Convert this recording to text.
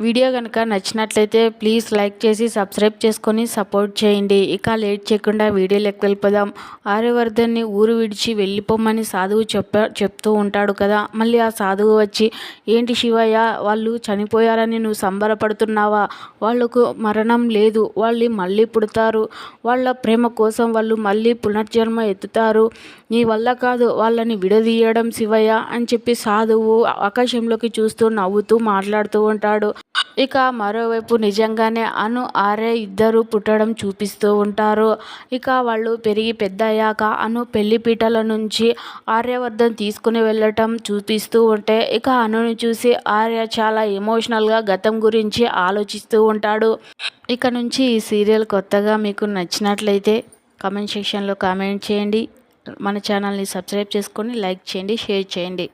Video కనుక నచ్చినట్లయితే please like చేసి సబ్స్క్రైబ్ చేసుకొని సపోర్ట్ చేయండి. ఇక లేట్ చేయకుండా వీడియోలోకి వెళ్ళిపోదాం. ఆర్యవర్ధన్ని ఊరు విడిచి వెళ్ళిపోమని సాధువు చెప్ప చెప్తూ ఉంటాడు కదా. మళ్ళీ ఆ సాధువు వచ్చి ఏంటి శివయ్య వాళ్ళు చనిపోయారని నువ్వు సంబరపడుతున్నావా? వాళ్ళకు మరణం లేదు. వాళ్ళు మళ్ళీ పుడతారు. వాళ్ళ ప్రేమ కోసం వాళ్ళు మళ్ళీ పునర్జన్మ ఎత్తుతారు. నీ వల్ల కాదు వాళ్ళని విడదీయడం శివయ్య అని చెప్పి సాధువు ఆకాశంలోకి చూస్తూ నవ్వుతూ మాట్లాడుతూ ఉంటాడు. ఇక మరోవైపు నిజంగానే అను ఆర్య ఇద్దరు పుట్టడం చూపిస్తూ ఉంటారు. ఇక వాళ్ళు పెరిగి పెద్ద అయ్యాక అను పెళ్ళిపీటల నుంచి ఆర్యవర్ధన్ తీసుకుని వెళ్ళటం చూపిస్తూ ఉంటే ఇక అనుని చూసి ఆర్య చాలా ఎమోషనల్గా గతం గురించి ఆలోచిస్తూ ఉంటాడు. ఇక నుంచి ఈ సీరియల్ కొత్తగా మీకు నచ్చినట్లయితే కమెంట్ సెక్షన్లో కామెంట్ చేయండి. మన ఛానల్ని సబ్స్క్రైబ్ చేసుకొని లైక్ చేయండి షేర్ చేయండి.